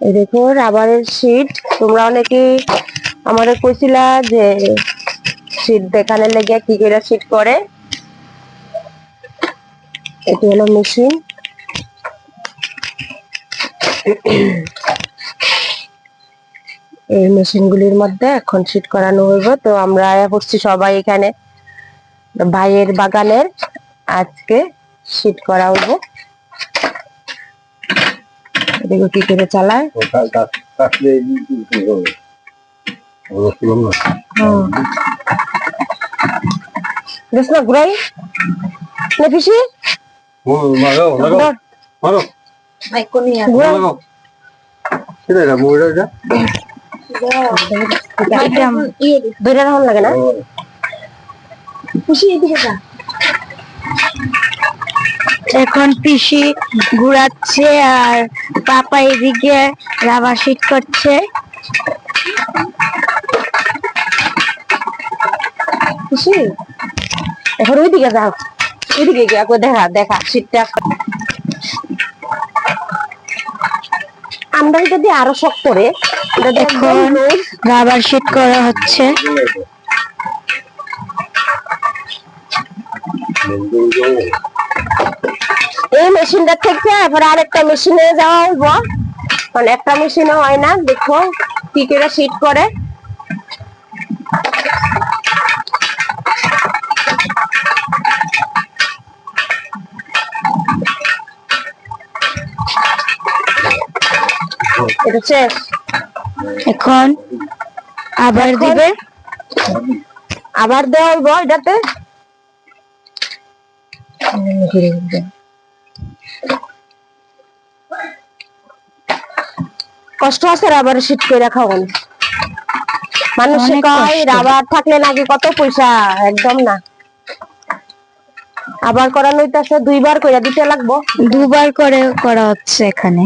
দেখো, রাবারের শীট তোমরা অনেকে আমাদের কইছিলা যে শীট দেখানে লেগে কি করে শীট করে। এটি হলো মেশিন এই মেশিনগুলির মধ্যে এখন শীট করানো হইব। তো আমরা পড়ছি সবাই এখানে ভাইয়ের বাগানের। আজকে শীট করা হইব। দেখো কি করে চালায়। রসুন না ঘুরাই। না পিসি। লাগাও লাগাও। মারো। লাগাও। সেটা এটা মুড়া এটা? ধরে রাখুন লাগে না? পিসি এদিকে যা। এখন পিসি ঘুরাচ্ছে আর পাপা এদিকে রাবার শিট করছে। পিসি এখন ওইদিকে যাও। ওইদিকে গিয়ে একবার দেখা দেখা শীতটা আমরা যদি আরও শখ করে দেখুন রাবার শিট করা হচ্ছে। এই মেশিনটা থেকে এবার আরেকটা মেশিনে যাওয়া হইব। কারণ একটা মেশিনে হয় না দেখো কি করে শীট করে। এটা শেষ। এখন আবার দিবে? আবার দেওয়া হইব এটাতে। কষ্ট আছে রাবার শীত করে রাখা মানুষে কয় রাবার থাকলে নাকি কত পয়সা? একদম না। আবার করানো হইতাছে দুইবার কইরা দিতে লাগবো। দুবার করে করা হচ্ছে এখানে।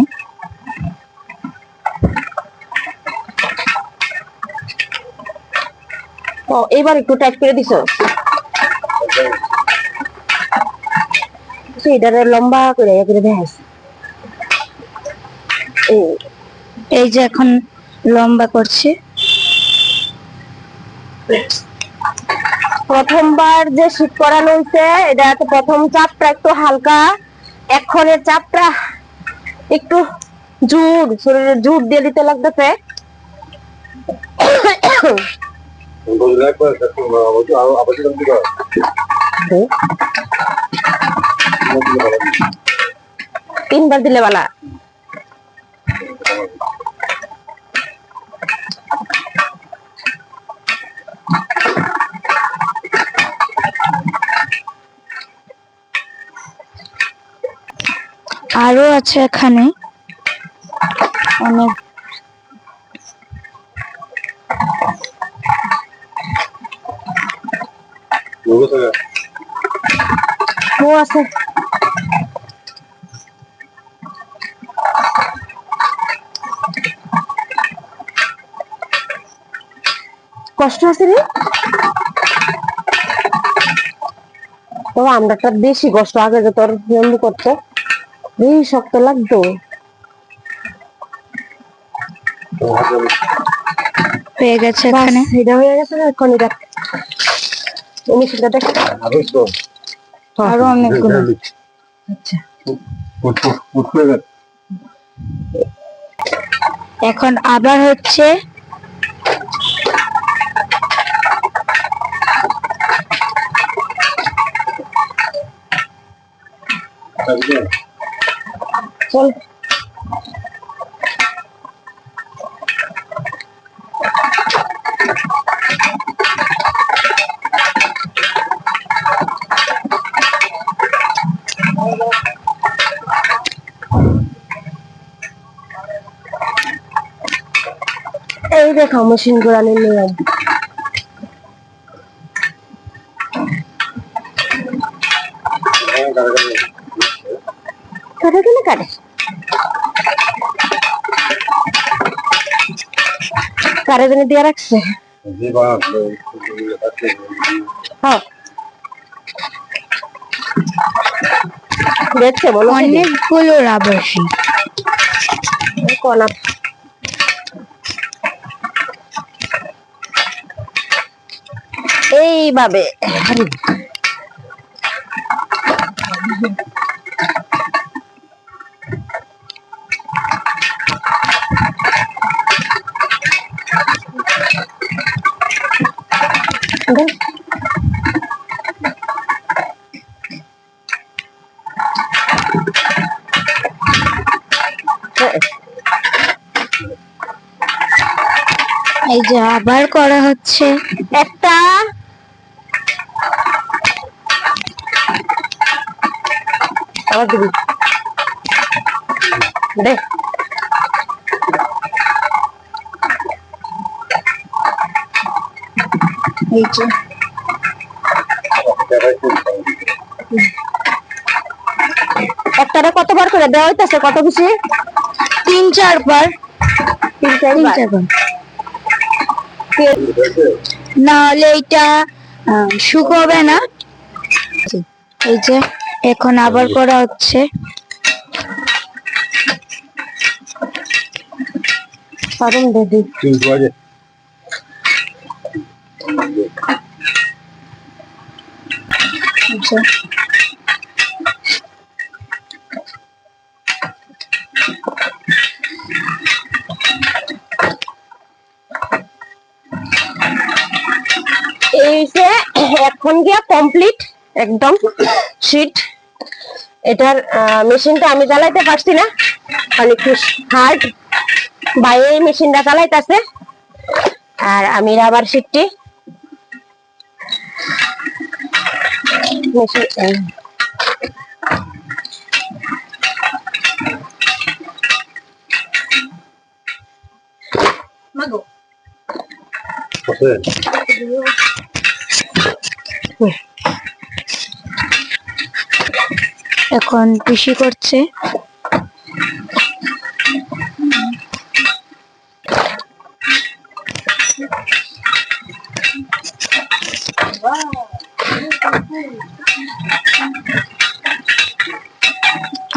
ও এইবার একটু টাইট করে দিছো? সেইটারে লম্বা করে করে দেখাইছে। এই যে এখন লম্বা করছে। প্রথমবার যে শীত করানো হয়েছে এটা তো প্রথম চাপটা একটু হালকা। এখনের চাপটা একটু জোর শরীরে জোর দিয়ে দিতে লাগতেছে। তিনবার দিলে বালা। আরও আছে এখানে। অনেক। ও আছে। কষ্ট আছে রে। তো আমরাটা বেশি কষ্ট আগে যে তোর বন্ধু করতো। এই শক্ত লাগতো। হয়ে গেছে এখানে। এটা হয়ে গেছে না এখন এটা মেশিনটা দেখ। আরও অনেকগুলো। আচ্ছা। এখন আবার হচ্ছে চল এই দেখো মেশিন ঘোরানোর নিয়ম কাটে কেন কাটে? কারে জানি দিয়ে রাখছে? হ্যাঁ। দেখছে বলো অনেকগুলো রাবাসি কলা এইভাবে। দেখ। এই যে আবার করা হচ্ছে। একটা। আবার দিবি। দে। এই যে একটারে কতবার করে দেওয়া হইতেছে? কত বেশি তিন চারবার। তিন তিন চারবার। না হলে এটা শুকোবে না। এই যে এখন আবার করা হচ্ছে। পারুন দিদি। কিন্তু আছে এই যে এখন গিয়া কমপ্লিট একদম শীট এটার মেশিনটা আমি চালাইতে পারছি না। কারণ একটু হার্ড বাইরে মেশিনটা চালাইতেছে আর আমি রাবার শীটটি মেশিন আছে এখন পিসি করছে।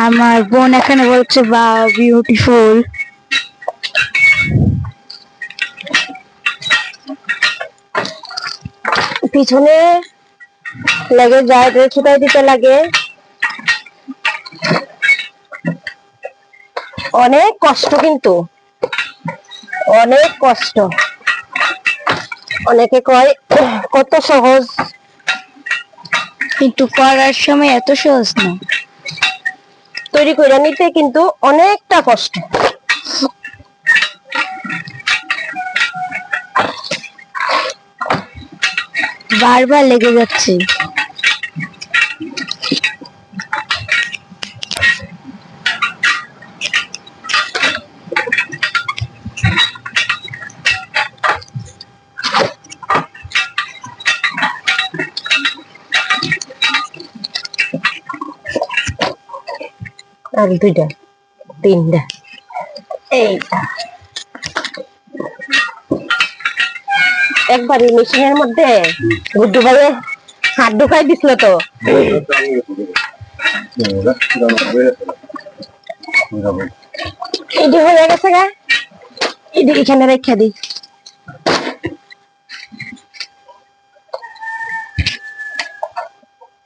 আমার বোন এখানে বলছে বা বিউটিফুল পিছনে লেগে যায় ছুটাই দিতে লাগে। অনেক কষ্ট কিন্তু। অনেক কষ্ট। অনেকে কয়, কত সহজ। কিন্তু করার সময় এত সহজ না। তৈরি করে নিতে কিন্তু অনেকটা কষ্ট। বারবার লেগে যাচ্ছে। আর দুইটা তিনটা এইটা একবার এই মেশিনের মধ্যে গুড্ডু ভাইয়ে হাত ঢুকাই দিছিল তো এটি হয়ে গেছে গা এটি এখানে রেখে দিই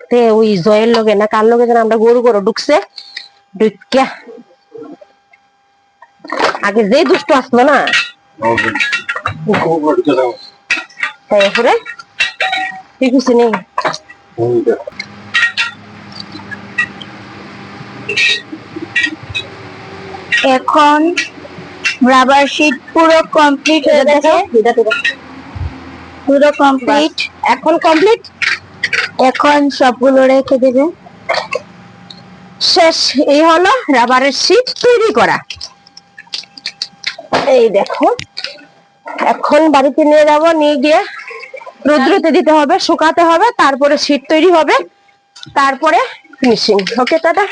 তে ওই জয়ের লগে না কার লগে যেন আমরা গরু গরু ঢুকছে ঢুকিয়া আগে যে দুষ্ট আসলো না? তারপরে ঠিক আছে নেই এখন রাবার শিট পুরো কমপ্লিট হয়ে গেছে। পুরো কমপ্লিট এখন কমপ্লিট এখন সবগুলো রেখে দেবে। শেষ, এই হলো রাবারের শীট তৈরি করা। এই দেখো, এখন বাড়িতে নিয়ে যাব, নিয়ে গিয়ে রৌদ্রতে দিতে হবে, শুকাতে হবে, তারপরে শীট তৈরি হবে, তারপরে ফিনিশিং ওকে দাদা